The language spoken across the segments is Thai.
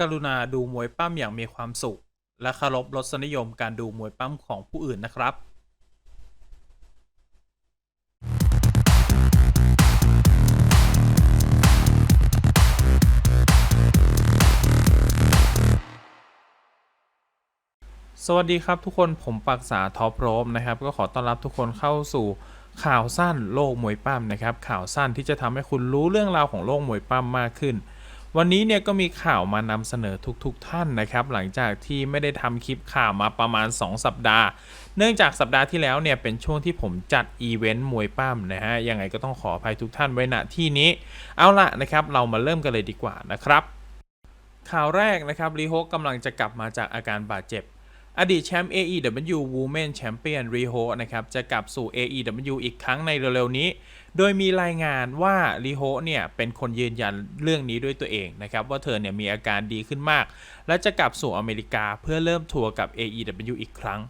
กรุณาดูมวยปั้มอย่างมีความสุข และเคารพรสนิยมการดูมวยปั้มของผู้อื่นนะครับสวัสดีครับทุกคนผมปักษาท็อปโรมนะครับ ก็ขอต้อนรับทุกคนเข้าสู่ข่าวสั้นโลกมวยปั้มนะครับ ข่าวสั้นที่จะทำให้คุณรู้เรื่องราวของโลกมวยปั้มมากขึ้น วันนี้เนี่ยก็มีข่าวมานำเสนอทุกๆทท่านนะครับ หลังจากที่ไม่ได้ทำคลิปข่าวมาประมาณ 2 สัปดาห์ เนื่องจากสัปดาห์ที่แล้วเนี่ยเป็นช่วงที่ผมจัดอีเวนต์มวยปั้มนะฮะยังไงก็ต้องขออภัยทุกท่านไว้ณที่นี้ เอาละนะครับเรามาเริ่มกันเลยดีกว่านะครับข่าวแรกนะครับรีโฮกำลังจะกลับมาจากอาการบาดเจ็บ อดีตแชมป์ AEW Women Champion รีโฮนะครับจะกลับสู่ AEW อีกครั้งในเร็วๆนี้ โดยมีรายงานว่ารีโฮเนี่ยเป็นคนยืนยันเรื่องนี้ด้วยตัวเองนะครับว่าเธอเนี่ยมีอาการดีขึ้นมาก และจะกลับสู่อเมริกาเพื่อเริ่มทัวร์กับ AEW อีกครั้ง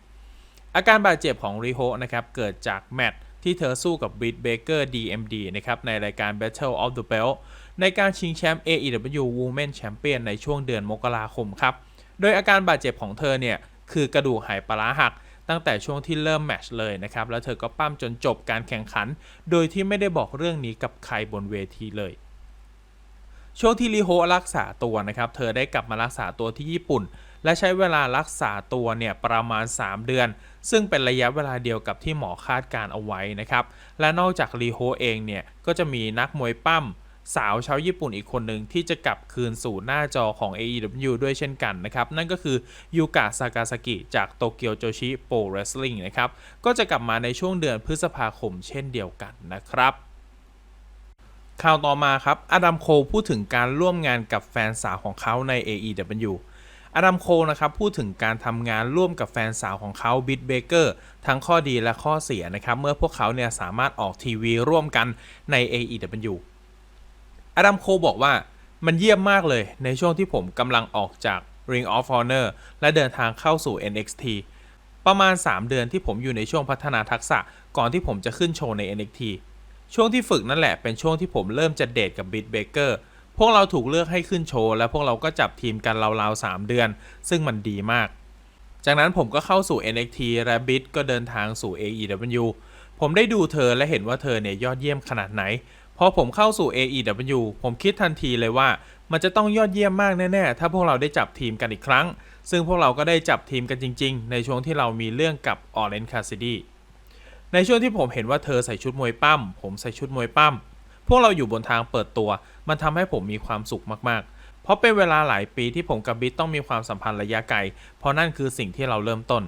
อาการบาดเจ็บของรีโฮนะครับเกิดจากแมตช์ที่เธอสู้กับบิ t เบเกอร์ DMD นะครับในรายการ Battle of the Belt ในการชิงแชมป์ AEW Women Champion ในช่วงเดือนมกราคมครับ โดยอาการบาดเจ็บของเธอเนี่ยคือกระดูกหายปลาร้าหัก ตั้งแต่ช่วงที่เริ่มแมชเลยนะครับ แล้วเธอก็ปั้มจนจบการแข่งขัน โดยที่ไม่ได้บอกเรื่องนี้กับใครบนเวทีเลยช่วงที่ริโฮรักษาตัวนะครับ เธอได้กลับมารักษาตัวที่ญี่ปุ่น และใช้เวลารักษาตัวเนี่ยประมาณ 3 เดือน ซึ่งเป็นระยะเวลาเดียวกับที่หมอคาดการเอาไว้นะครับ และนอกจากริโฮเองเนี่ย ก็จะมีนักมวยปั้ม สาวชาวญี่ปุ่นอีกคนหนึ่งที่จะกลับคืนสู่หน้าจอของ AEW ด้วยเช่นกันนะครับ นั่นก็คือยูกะซากาซากิจากโตเกียวโจชิโปรเรสลิงนะครับ ก็จะกลับมาในช่วงเดือนพฤษภาคมเช่นเดียวกันนะครับข่าวต่อมาครับ อดัมโคพูดถึงการร่วมงานกับแฟนสาวของเขาใน AEW อดัมโคนะครับพูดถึงการทำงานร่วมกับแฟนสาวของเขาบิ t เบเกอร์ทั้งข้อดีและข้อเสียนะครับ เมื่อพวกเขาเนี่ยสามารถออกทีวีร่วมกันใน AEW อดัมโคบอกว่ามันเยี่ยมมากเลยในช่วงที่ผมกำลังออกจาก Ring of Honor และเดินทางเข้าสู่ NXT ประมาณ 3 เดือนที่ผมอยู่ในช่วงพัฒนาทักษะก่อนที่ผมจะขึ้นโชว์ใน NXT ช่วงที่ฝึกนั่นแหละเป็นช่วงที่ผมเริ่มจะเดทกับบิ t เบเกอร์พวกเราถูกเลือกให้ขึ้นโชว์ และพวกเราก็จับทีมกันราวๆ 3 เดือน ซึ่งมันดีมาก จากนั้นผมก็เข้าสู่ NXT และบิ t ก็เดินทางสู่ AEW ผมได้ดูเธอและเห็นว่าเธอเนี่ยยอดเยี่ยมขนาดไหน พอผมเข้าสู่ AEW ผมคิดทันทีเลยว่า มันจะต้องยอดเยี่ยมมากแน่ๆ ถ้าพวกเราได้จับทีมกันอีกครั้ง ซึ่งพวกเราก็ได้จับทีมกันจริงๆ ในช่วงที่เรามีเรื่องกับออเรนคาซิดีในช่วงที่ผมเห็นว่าเธอใส่ชุดมวยปั้ม ผมใส่ชุดมวยปั้ม พวกเราอยู่บนทางเปิดตัว มันทำให้ผมมีความสุขมากๆ เพราะเป็นเวลาหลายปีที่ผมกับบิ๊กต้องมีความสัมพันธ์ระยะไกล เพราะนั่นคือสิ่งที่เราเริ่มต้น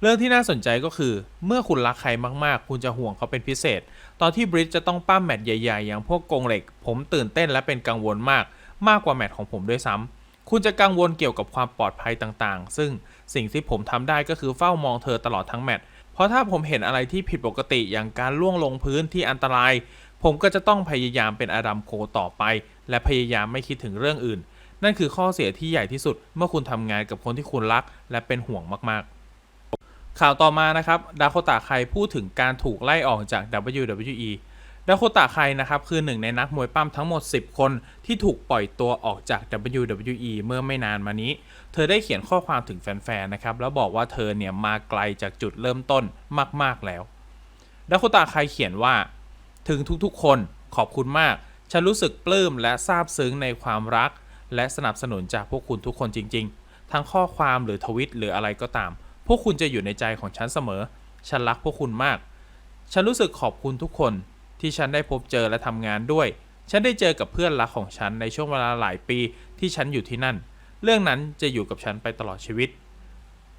เรื่องที่น่าสนใจก็คือ เมื่อคุณรักใครมากๆ คุณจะห่วงเขาเป็นพิเศษ ตอนที่บริดจะต้องปั้มแมตช์ใหญ่ๆ อย่างพวกกงเหล็ก ผมตื่นเต้นและเป็นกังวลมาก มากกว่าแมตช์ของผมด้วยซ้ำคุณจะกังวลเกี่ยวกับความปลอดภัยต่างๆ ซึ่งสิ่งที่ผมทำได้ก็คือเฝ้ามองเธอตลอดทั้งแมตช์เพราะถ้าผมเห็นอะไรที่ผิดปกติอย่างการล่วงลงพื้นที่อันตราย ผมก็จะต้องพยายามเป็นอดัมโคต่อไป และพยายามไม่คิดถึงเรื่องอื่น นั่นคือข้อเสียที่ใหญ่ที่สุด เมื่อคุณทำงานกับคนที่คุณรัก และเป็นห่วงมากๆ ข่าวต่อมานะครับดาโคตะไคพูดถึงการถูกไล่ออกจาก WWE ดาโคตะไคนะครับคือหนึ่งในนักมวยปั้มทั้งหมด 10 คนที่ถูกปล่อยตัวออกจาก WWE เมื่อไม่นานมานี้ เธอได้เขียนข้อความถึงแฟนๆนะครับแล้วบอกว่าเธอเนี่ยมาไกลจากจุดเริ่มต้นมากๆแล้วดาโคตะไคเขียนว่า ถึงทุกๆ คนขอบคุณมาก ฉันรู้สึกปลื้มและซาบซึ้งในความรัก และสนับสนุนจากพวกคุณทุกคนจริง ๆ ทั้งข้อความหรือทวิตหรืออะไรก็ตาม พวกคุณจะอยู่ในใจของฉันเสมอ ฉันรักพวกคุณมาก ฉันรู้สึกขอบคุณทุกคนที่ฉันได้พบเจอและทำงานด้วย ฉันได้เจอกับเพื่อนรักของฉันในช่วงเวลาหลายปีที่ฉันอยู่ที่นั่น เรื่องนั้นจะอยู่กับฉันไปตลอดชีวิต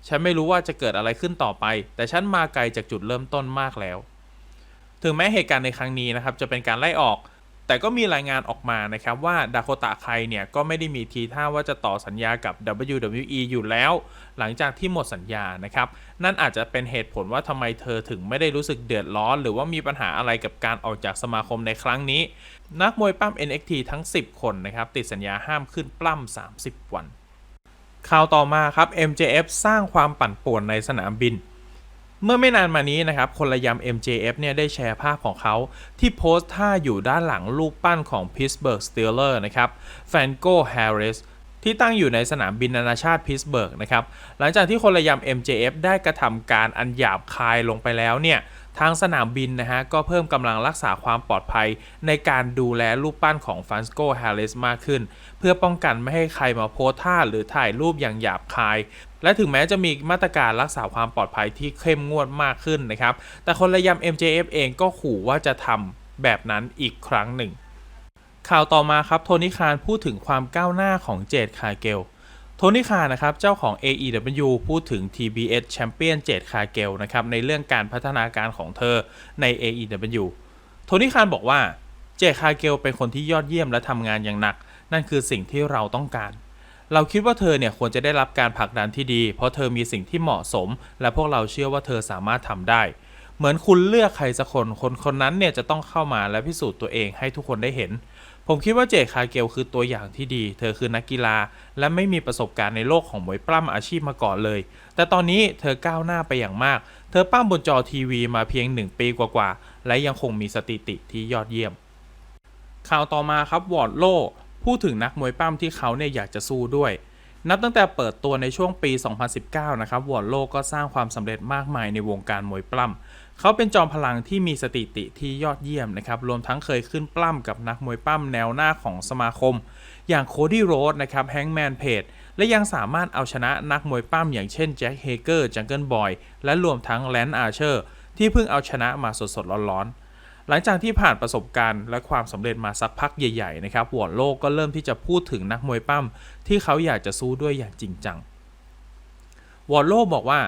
ฉันไม่รู้ว่าจะเกิดอะไรขึ้นต่อไป แต่ฉันมาไกลจากจุดเริ่มต้นมากแล้ว ถึงแม้เหตุการณ์ในครั้งนี้นะครับจะเป็นการไล่ออก แต่ก็มีรายงานออกมานะครับว่าดาโคตะไคเนี่ยก็ไม่ได้มีทีท่าว่าจะต่อสัญญากับ WWE อยู่แล้ว หลังจากที่หมดสัญญานะครับ นั่นอาจจะเป็นเหตุผลว่าทำไมเธอถึงไม่ได้รู้สึกเดือดร้อน หรือว่ามีปัญหาอะไรกับการออกจากสมาคมในครั้งนี้ นักมวยปั้ม NXT ทั้ง 10 คนนะครับติดสัญญาห้ามขึ้นปล้ำ30 วันข่าวต่อมาครับ MJF สร้างความปั่นป่วนในสนามบิน เมื่อไม่นานมานี้นะครับ คนละยำ MJF เนี่ยได้แชร์ภาพของเขา ที่โพสต์ท่าอยู่ด้านหลังรูปปั้นของ Pittsburgh Steelers นะครับ f a n g o Harris ที่ตั้งอยู่ในสนามบินนานาชาติพิสเบิร์กนะครับ หลังจากที่คนระยำ MJF ได้กระทำการอันหยาบคายลงไปแล้วเนี่ย ทางสนามบินนะฮะก็เพิ่มกำลังรักษาความปลอดภัย ในการดูแลรูปปั้นของฟันสโกฮร์ริสมากขึ้น เพื่อป้องกันไม่ให้ใครมาโพสท่าหรือถ่ายรูปอย่างหยาบคาย และถึงแม้จะมีมาตรการรักษาความปลอดภัยที่เข้มงวดมากขึ้นนะครับ แต่คนระยำ MJF เองก็ขู่ว่าจะทำแบบนั้นอีกครั้งหนึ่ง ข่าวต่อมาครับโทนี่คารพูดถึงความก้าวหน้าของเจดคาเกล โทนี่คารนะครับ เจ้าของ AEW พูดถึง TBS แชมเปี้ยนเจดคาเกลนะครับ ในเรื่องการพัฒนาการของเธอใน AEW โทนี่คารบอกว่า เจดคาเกลเป็นคนที่ยอดเยี่ยมและทำงานอย่างหนัก นั่นคือสิ่งที่เราต้องการ เราคิดว่าเธอเนี่ยควรจะได้รับการผลักดันที่ดี เพราะเธอมีสิ่งที่เหมาะสม และพวกเราเชื่อว่าเธอสามารถทำได้ เหมือนคุณเลือกใครสักคน คนคนนั้นเนี่ยจะต้องเข้ามาและพิสูจน์ตัวเองให้ทุกคนได้เห็น ผมคิดว่าเจคาเกลคือตัวอย่างที่ดี เธอคือนักกีฬา และไม่มีประสบการณ์ในโลกของมวยปล้ำอาชีพมาก่อนเลย แต่ตอนนี้เธอก้าวหน้าไปอย่างมาก เธอปั้มบนจอทีวีมาเพียงหนึ่งปีกว่าๆ และยังคงมีสถิติที่ยอดเยี่ยม ข่าวต่อมาครับวอร์ดโลพูดถึงนักมวยปั้มที่เขาเนี่ยอยากจะสู้ด้วย นับตั้งแต่เปิดตัวในช่วงปี 2019 นะครับวอร์ดโลก็สร้างความสำเร็จมากมายในวงการมวยปล้ำ เขาเป็นจอมพลังที่มีสถิติที่ยอดเยี่ยมนะครับรวมทั้งเคยขึ้นปล้ำกับนักมวยปล้ำแนวหน้าของสมาคม อย่างโคดี้โรดนะครับแฮงแมนเพจและยังสามารถเอาชนะนักมวยปล้ำอย่างเช่นแจ็คเฮเกอร์จังเกิลบอยและรวมทั้งแลนด์อาร์เชอร์ที่เพิ่งเอาชนะมาสดๆร้อนๆหลังจากที่ผ่านประสบการณ์และความสำเร็จมาสักพักใหญ่ๆนะครับวอร์โลกก็เริ่มที่จะพูดถึงนักมวยปั้มที่เขาอยากจะสู้ด้วยอย่างจริงจังวอร์โลบอกว่า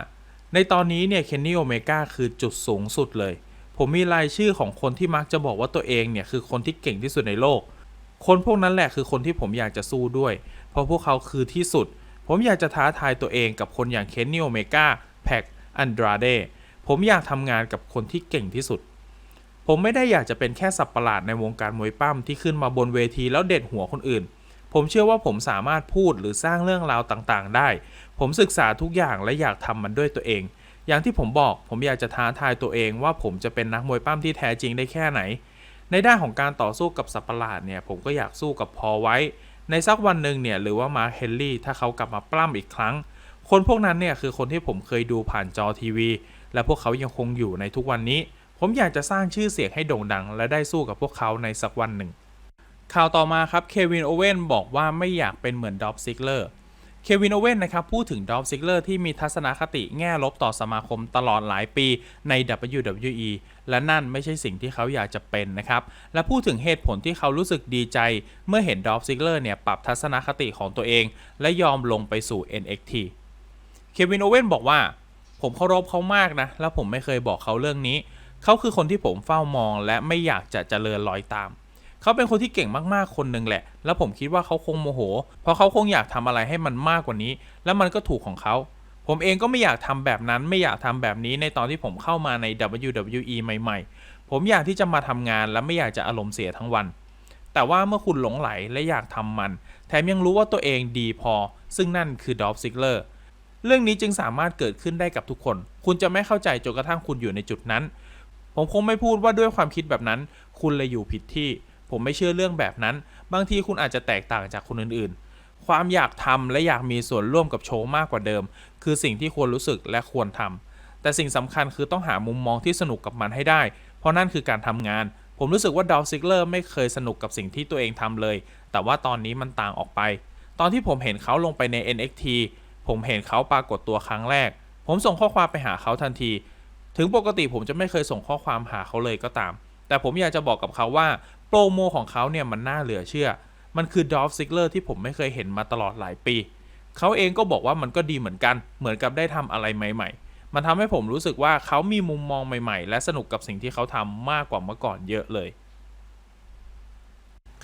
ในตอนนี้เนี่ยเคนนี่โอเมก้าคือจุดสูงสุดเลย ผมมีรายชื่อของคนที่มักจะบอกว่าตัวเองเนี่ยคือคนที่เก่งที่สุดในโลก คนพวกนั้นแหละคือคนที่ผมอยากจะสู้ด้วย เพราะพวกเขาคือที่สุด ผมอยากจะท้าทายตัวเองกับคนอย่างเคนนี่โอเมก้าแพ็กอันดราเดผมอยากทำงานกับคนที่เก่งที่สุด ผมไม่ได้อยากจะเป็นแค่สับประหลาดในวงการมวยปั้มที่ขึ้นมาบนเวทีแล้วเด็ดหัวคนอื่น ผมเชื่อว่าผมสามารถพูดหรือสร้างเรื่องราวต่างๆ ได้ ผมศึกษาทุกอย่างและอยากทำมันด้วยตัวเอง อย่างที่ผมบอกผมอยากจะท้าทายตัวเองว่าผมจะเป็นนักมวยปั้มที่แท้จริงได้แค่ไหน ในด้านของการต่อสู้กับสัตว์ประหลาดเนี่ยผมก็อยากสู้กับพอไว้ ในสักวันหนึ่งเนี่ยหรือว่ามาร์คเฮนรี่ถ้าเขากลับมาปล้ำอีกครั้ง คนพวกนั้นเนี่ยคือคนที่ผมเคยดูผ่านจอทีวี และพวกเขายังคงอยู่ในทุกวันนี้ ผมอยากจะสร้างชื่อเสียงให้โด่งดัง และได้สู้กับพวกเขาในสักวันหนึ่ง ข่าวต่อมาครับเควินโอเว่นบอกว่าไม่อยากเป็นเหมือนดอฟซิกเลอร์เควินโอเว่นนะครับพูดถึงดอฟซิกเลอร์ที่มีทัศนคติแง่ลบต่อสมาคมตลอดหลายปีใน WWE และนั่นไม่ใช่สิ่งที่เขาอยากจะเป็นนะครับ และพูดถึงเหตุผลที่เขารู้สึกดีใจ เมื่อเห็นดอฟซิกเลอร์เนี่ยปรับทัศนคติของตัวเอง และยอมลงไปสู่ NXT เควินโอเว่นบอกว่า ผมเคารพเขามากนะ และผมไม่เคยบอกเขาเรื่องนี้ เขาคือคนที่ผมเฝ้ามองและไม่อยากจะเจริญรอยตาม เขาเป็นคนที่เก่งมากๆคนหนึ่งแหละ แล้วผมคิดว่าเขาคงโมโห เพราะเขาคงอยากทำอะไรให้มันมากกว่านี้ และมันก็ถูกของเขา ผมเองก็ไม่อยากทำแบบนั้น ไม่อยากทำแบบนี้ในตอนที่ผมเข้ามาใน WWE ใหม่ ๆ ผมอยากที่จะมาทำงานและไม่อยากจะอารมณ์เสียทั้งวัน แต่ว่าเมื่อคุณหลงไหลและอยากทำมัน แถมยังรู้ว่าตัวเองดีพอ ซึ่งนั่นคือดอฟซิกเลอร์เรื่องนี้จึงสามารถเกิดขึ้นได้กับทุกคน คุณจะไม่เข้าใจจนกระทั่งคุณอยู่ในจุดนั้น ผมคงไม่พูดว่าด้วยความคิดแบบนั้น คุณเลยอยู่ผิดที่ ผมไม่เชื่อเรื่องแบบนั้น บางทีคุณอาจจะแตกต่างจากคนอื่นๆ ความอยากทำและอยากมีส่วนร่วมกับโชว์มากกว่าเดิม คือสิ่งที่ควรรู้สึกและควรทำแต่สิ่งสำคัญคือต้องหามุมมองที่สนุกกับมันให้ได้ เพราะนั่นคือการทำงาน ผมรู้สึกว่าดอลซิกเลอร์ไม่เคยสนุกกับสิ่งที่ตัวเองทำเลย แต่ว่าตอนนี้มันต่างออกไป ตอนที่ผมเห็นเขาลงไปใน NXT ผมเห็นเขาปรากฏตัวครั้งแรก ผมส่งข้อความไปหาเขาทันที ถึงปกติผมจะไม่เคยส่งข้อความหาเขาเลยก็ตาม แต่ผมอยากจะบอกกับเขาว่า โปรโมของเขาเนี่ยมันน่าเหลือเชื่อ มันคือดอฟซิกเลอร์ที่ผมไม่เคยเห็นมาตลอดหลายปี เขาเองก็บอกว่ามันก็ดีเหมือนกัน เหมือนกับได้ทำอะไรใหม่ ๆ มันทำให้ผมรู้สึกว่าเขามีมุมมองใหม่ ๆ และสนุกกับสิ่งที่เขาทำมากกว่าเมื่อก่อนเยอะเลย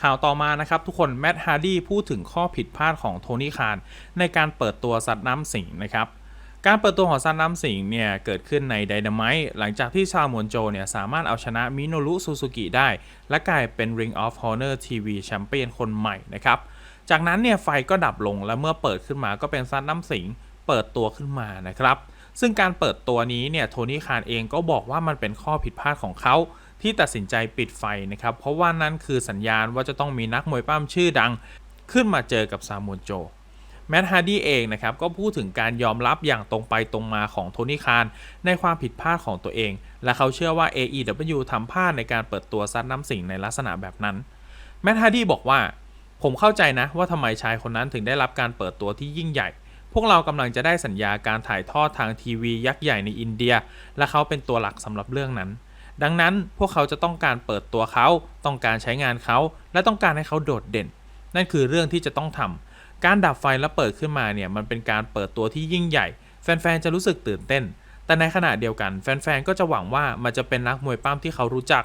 ข่าวต่อมานะครับทุกคนแมดฮาร์ดี้พูดถึงข้อผิดพลาดของโทนี่คารในการเปิดตัวสัตว์น้ำสิงนะครับ การเปิดตัวของซันน้ำสิงเนี่ยเกิดขึ้นในไดน a ม i t e หลังจากที่ชาวมวนโจเนี่ยสามารถเอาชนะมิโนรุซูซูกิได้ และกลายเป็น Ring of Honor TV แชมเปี้ยนคนใหม่นะครับ จากนั้นเนี่ยไฟก็ดับลงและเมื่อเปิดขึ้นมาก็เป็นซันน้ำสิงเปิดตัวขึ้นมานะครับ ซึ่งการเปิดตัวนี้เนี่ยโทนี่คารเองก็บอกว่ามันเป็นข้อผิดพลาดของเขาที่ตัดสินใจปิดไฟนะครับ เพราะว่านั่นคือสัญญาณว่าจะต้องมีนักมวยปั้มชื่อดัง ขึ้นมาเจอกับซามวนโจ แมดฮาร์ดี้เองนะครับก็พูดถึงการยอมรับอย่างตรงไปตรงมาของโทนี่คารในความผิดพลาดของตัวเอง และเขาเชื่อว่า AEW ทำพลาดในการเปิดตัวซัดน้ำสิงในลักษณะแบบนั้น แมดฮาร์ดี้บอกว่า ผมเข้าใจนะว่าทำไมชายคนนั้นถึงได้รับการเปิดตัวที่ยิ่งใหญ่ พวกเรากำลังจะได้สัญญาการถ่ายทอดทางทีวียักษ์ใหญ่ในอินเดีย และเขาเป็นตัวหลักสำหรับเรื่องนั้นดังนั้นพวกเขาจะต้องการเปิดตัวเขา ต้องการใช้งานเขา และต้องการให้เขาโดดเด่น นั่นคือเรื่องที่จะต้องทำ การดับไฟแล้วเปิดขึ้นมาเนี่ยมันเป็นการเปิดตัวที่ยิ่งใหญ่ แฟนๆจะรู้สึกตื่นเต้น แต่ในขณะเดียวกัน แฟนๆก็จะหวังว่ามันจะเป็นนักมวยปั้มที่เขารู้จัก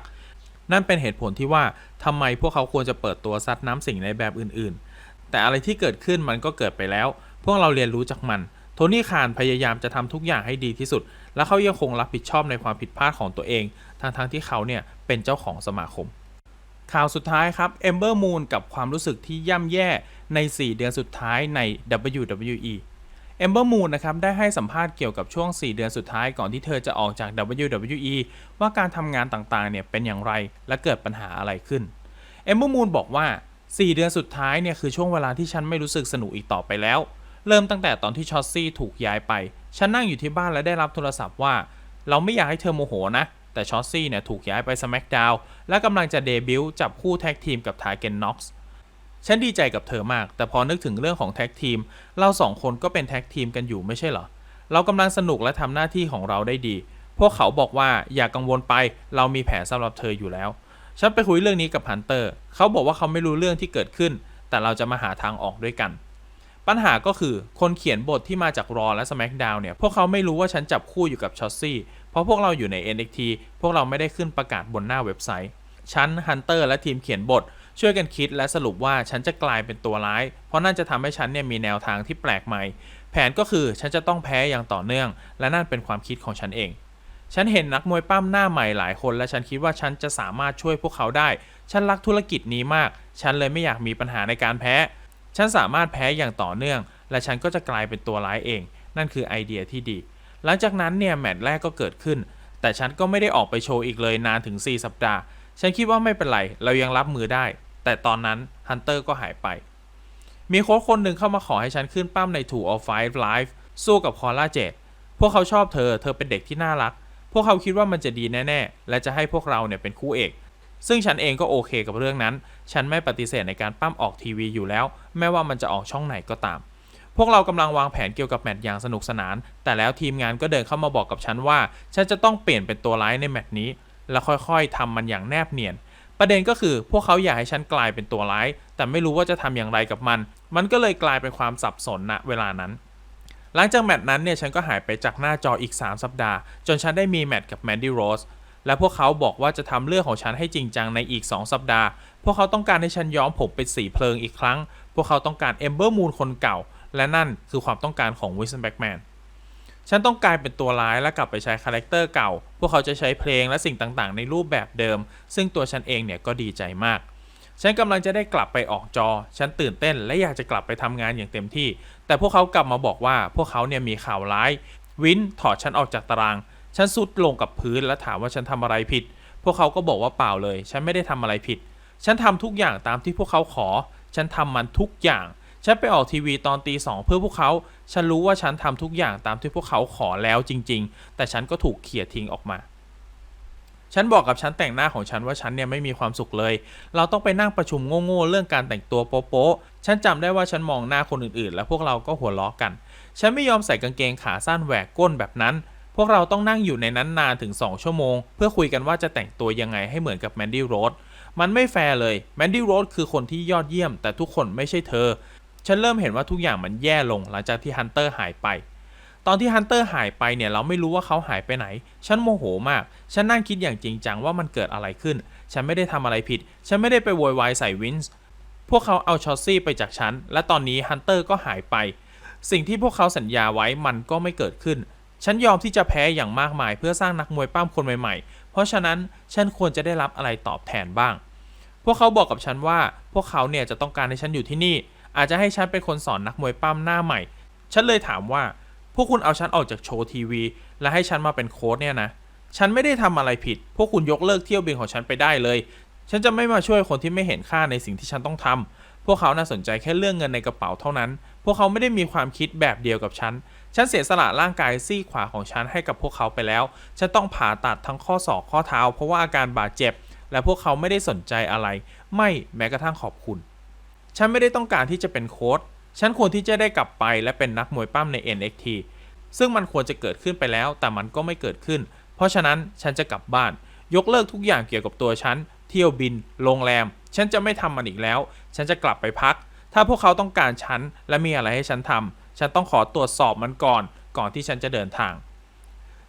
นั่นเป็นเหตุผลที่ว่าทำไมพวกเขาควรจะเปิดตัวซัดน้ำสิ่งในแบบอื่นๆ แต่อะไรที่เกิดขึ้นมันก็เกิดไปแล้ว พวกเราเรียนรู้จากมันโทนี่คารพยายามจะทำทุกอย่างให้ดีที่สุด และเขายังคงรับผิดชอบในความผิดพลาดของตัวเองทั้งๆที่เขาเนี่ยเป็นเจ้าของสมาคม ข่าวสุดท้ายครับเอมเบอร์มูนกับความรู้สึกที่ย่ำแย่ใน 4 เดือนสุดท้ายใน WWE เอมเบอร์มูนนะครับได้ให้สัมภาษณ์เกี่ยวกับช่วง 4 เดือนสุดท้ายก่อนที่เธอจะออกจาก WWE ว่าการทำงานต่างๆเนี่ยเป็นอย่างไรและเกิดปัญหาอะไรขึ้นเอมเบอร์มูนบอกว่า 4 เดือนสุดท้ายเนี่ยคือช่วงเวลาที่ฉันไม่รู้สึกสนุกอีกต่อไปแล้ว เริ่มตั้งแต่ตอนที่ชอตซี่ถูกย้ายไป ฉันนั่งอยู่ที่บ้านและได้รับโทรศัพท์ว่า เราไม่อยากให้เธอโมโหนะ แต่ชอตซี่เนี่ยถูกย้ายไป SmackDown และกำลังจะเดบิวต์จับคู่แท็กทีมกับทาเกนน็อกซ์ฉันดีใจกับเธอมาก แต่พอนึกถึงเรื่องของแท็กทีม เราสองคนก็เป็นแท็กทีมกันอยู่ไม่ใช่เหรอ เรากำลังสนุกและทำหน้าที่ของเราได้ดี พวกเขาบอกว่าอย่ากกังวลไป เรามีแผนสำหรับเธออยู่แล้ว ฉันไปคุยเรื่องนี้กับฮันเตอร์ เขาบอกว่าเขาไม่รู้เรื่องที่เกิดขึ้น แต่เราจะมาหาทางออกด้วยกัน ปัญหาก็คือคนเขียนบทที่มาจากรอและ SmackDown เนี่ย พวกเขาไม่รู้ว่าฉันจับคู่อยู่กับชอตซี่ เพราะพวกเราอยู่ใน NXT พวกเราไม่ได้ขึ้นประกาศบนหน้าเว็บไซต์ฉันฮันเตอร์และทีมเขียนบท ช่วยกันคิดและสรุปว่าฉันจะกลายเป็นตัวร้าย เพราะนั่นจะทำให้ฉันเนี่ยมีแนวทางที่แปลกใหม่ แผนก็คือฉันจะต้องแพ้อย่างต่อเนื่อง และนั่นเป็นความคิดของฉันเอง ฉันเห็นนักมวยปั้มหน้าใหม่หลายคน และฉันคิดว่าฉันจะสามารถช่วยพวกเขาได้ ฉันรักธุรกิจนี้มาก ฉันเลยไม่อยากมีปัญหาในการแพ้ ฉันสามารถแพ้อย่างต่อเนื่อง และฉันก็จะกลายเป็นตัวร้ายเอง นั่นคือไอเดียที่ดี หลังจากนั้นเนี่ยแมตช์แรกก็เกิดขึ้น แต่ฉันก็ไม่ได้ออกไปโชว์อีกเลยนานถึง 4 สัปดาห์ ฉันคิดว่าไม่เป็นไร เรายังรับมือได้ แต่ตอนนั้นฮันเตอร์ก็หายไป มีโค้ชคนหนึ่งเข้ามาขอให้ฉันขึ้นปั้มใน Two of Five Live สู้กับคอร่าเจดพวกเขาชอบเธอ เธอเป็นเด็กที่น่ารัก พวกเขาคิดว่ามันจะดีแน่ๆ และจะให้พวกเราเนี่ยเป็นคู่เอก ซึ่งฉันเองก็โอเคกับเรื่องนั้น ฉันไม่ปฏิเสธในการปั้มออกทีวีอยู่แล้ว แม้ว่ามันจะออกช่องไหนก็ตาม พวกเรากำลังวางแผนเกี่ยวกับแมตช์อย่างสนุกสนาน แต่แล้วทีมงานก็เดินเข้ามาบอกกับฉันว่า ฉันจะต้องเปลี่ยนเป็นตัวร้ายในแมตช์นี้ และค่อยๆทำมันอย่างแนบเนียน ประเด็นก็คือพวกเขาอยากให้ฉันกลายเป็นตัวร้าย แต่ไม่รู้ว่าจะทำอย่างไรกับมัน มันก็เลยกลายเป็นความสับสนณเวลานั้นหลังจากแมตช์นั้นเนี่ยฉันก็หายไปจากหน้าจออีก 3 สัปดาห์ จนฉันได้มีแมตช์กับแมนดี้โรสและพวกเขาบอกว่าจะทำเรื่องของฉันให้จริงจังในอีก 2 สัปดาห์ พวกเขาต้องการให้ฉันย้อมผมเป็นสีเพลิงอีกครั้ง พวกเขาต้องการเอมเบอร์มูนคนเก่า และนั่นคือความต้องการของวิสเซนแบ็กแมนฉันต้องกลายเป็นตัวร้ายและกลับไปใช้คาแรคเตอร์เก่า พวกเขาจะใช้เพลงและสิ่งต่างๆ ในรูปแบบเดิม ซึ่งตัวฉันเองเนี่ยก็ดีใจมาก ฉันกำลังจะได้กลับไปออกจอ ฉันตื่นเต้นและอยากจะกลับไปทำงานอย่างเต็มที่ แต่พวกเขากลับมาบอกว่าพวกเขาเนี่ยมีข่าวร้าย วินถอดฉันออกจากตาราง ฉันสุดลงกับพื้นและถามว่าฉันทำอะไรผิด พวกเขาก็บอกว่าเปล่าเลย ฉันไม่ได้ทำอะไรผิด ฉันทำทุกอย่างตามที่พวกเขาขอ ฉันทำมันทุกอย่าง ฉันไปออกทีวีตอนตีสองเพื่อพวกเขา ฉันรู้ว่าฉันทำทุกอย่างตามที่พวกเขาขอแล้วจริง ๆ แต่ฉันก็ถูกเขี่ยทิ้งออกมา ฉันบอกกับฉันแต่งหน้าของฉันว่าฉันเนี่ยไม่มีความสุขเลย เราต้องไปนั่งประชุมโง่ๆเรื่องการแต่งตัวโป๊ะๆ ฉันจำได้ว่าฉันมองหน้าคนอื่นๆ แล้วพวกเราก็หัวล้อกัน ฉันไม่ยอมใส่กางเกงขาสั้นแหวกก้นแบบนั้น พวกเราต้องนั่งอยู่ในนั้นนานถึง 2 ชั่วโมง เพื่อคุยกันว่าจะแต่งตัวยังไงให้เหมือนกับแมนดี้โรสมันไม่แฟร์เลย แมนดี้โรสคือคนที่ยอดเยี่ยม แต่ทุกคนไม่ใช่เธอ ฉันเริ่มเห็นว่าทุกอย่างมันแย่ลงหลังจากที่ฮันเตอร์หายไป ตอนที่ฮันเตอร์หายไปเนี่ยเราไม่รู้ว่าเขาหายไปไหน ฉันโมโหมาก ฉันนั่งคิดอย่างจริงจังว่ามันเกิดอะไรขึ้น ฉันไม่ได้ทำอะไรผิด ฉันไม่ได้ไปโวยวายใส่วินส์ พวกเขาเอาชอตซี่ไปจากฉัน และตอนนี้ฮันเตอร์ก็หายไป สิ่งที่พวกเขาสัญญาไว้มันก็ไม่เกิดขึ้น ฉันยอมที่จะแพ้อย่างมากมาย เพื่อสร้างนักมวยปั้มคนใหม่ๆ เพราะฉะนั้นฉันควรจะได้รับอะไรตอบแทนบ้าง พวกเขาบอกกับฉันว่า พวกเขาเนี่ยจะต้องการให้ฉันอยู่ที่นี่ อาจจะให้ฉันเป็นคนสอนนักมวยปั้มหน้าใหม่ ฉันเลยถามว่า พวกคุณเอาฉันออกจากโชว์ทีวี และให้ฉันมาเป็นโค้ชเนี่ยนะ ฉันไม่ได้ทำอะไรผิด พวกคุณยกเลิกเที่ยวบินของฉันไปได้เลย ฉันจะไม่มาช่วยคนที่ไม่เห็นค่าในสิ่งที่ฉันต้องทำพวกเขาน่าสนใจแค่เรื่องเงินในกระเป๋าเท่านั้น พวกเขาไม่ได้มีความคิดแบบเดียวกับฉัน ฉันเสียสละร่างกายซี่ขวาของฉันให้กับพวกเขาไปแล้ว ฉันต้องผ่าตัดทั้งข้อศอกข้อเท้า เพราะว่าอาการบาดเจ็บ และพวกเขาไม่ได้สนใจอะไร ไม่แม้กระทั่งขอบคุณ ฉันไม่ได้ต้องการที่จะเป็นโค้ชฉันควรที่จะได้กลับไปและเป็นนักมวยปั้มใน NXT ซึ่งมันควรจะเกิดขึ้นไปแล้ว แต่มันก็ไม่เกิดขึ้น เพราะฉะนั้นฉันจะกลับบ้าน ยกเลิกทุกอย่างเกี่ยวกับตัวฉัน เที่ยวบิน โรงแรม ฉันจะไม่ทำมันอีกแล้ว ฉันจะกลับไปพัก ถ้าพวกเขาต้องการฉัน และมีอะไรให้ฉันทำฉันต้องขอตรวจสอบมันก่อน ก่อนที่ฉันจะเดินทาง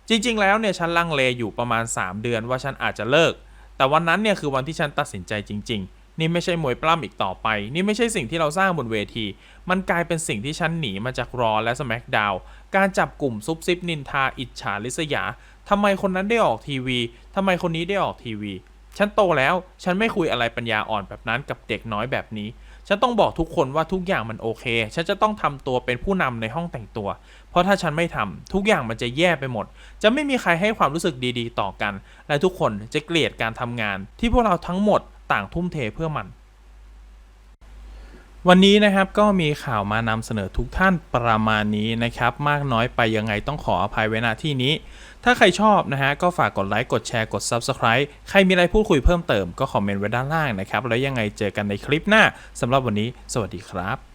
จริงๆ แล้วเนี่ยฉันลังเลอยู่ประมาณ 3 เดือนว่าฉันอาจจะเลิก แต่วันนั้นเนี่ยคือวันที่ฉันตัดสินใจจริง ๆ นี่ไม่ใช่มวยปล้ำอีกต่อไป นี่ไม่ใช่สิ่งที่เราสร้างบนเวที มันกลายเป็นสิ่งที่ฉันหนีมาจากรอและส c k กดาวการจับกลุ่มซุบซิบนินทาอิจฉาริษยาทำไมคนนั้นได้ออกทีวีทำไมคนนี้ได้ออกทีวี ฉันโตแล้ว ฉันไม่คุยอะไรปัญญาอ่อนแบบนั้นกับเด็กน้อยแบบนี้ ฉันต้องบอกทุกคนว่าทุกอย่างมันโอเค ฉันจะต้องทำตัวเป็นผู้นำในห้องแต่งตัว เพราะถ้าฉันไม่ทำทุกอย่างมันจะแย่ไปหมด จะไม่มีใครให้ความรู้สึกดีๆ ต่อกัน และทุกคนจะเกลียดการทำงาน ที่พวกเราทั้งหมด ต่างทุ่มเทเพื่อมัน วันนี้นะครับก็มีข่าวมานำเสนอทุกท่านประมาณนี้นะครับ มากน้อยไปยังไงต้องขออภัยไว้ณที่นี้ ถ้าใครชอบนะฮะก็ฝากกดไลค์กดแชร์กด Subscribe ใครมีอะไรพูดคุยเพิ่มเติมก็คอมเมนต์ไว้ด้านล่างนะครับ แล้วยังไงเจอกันในคลิปหน้าสำหรับวันนี้ สวัสดีครับ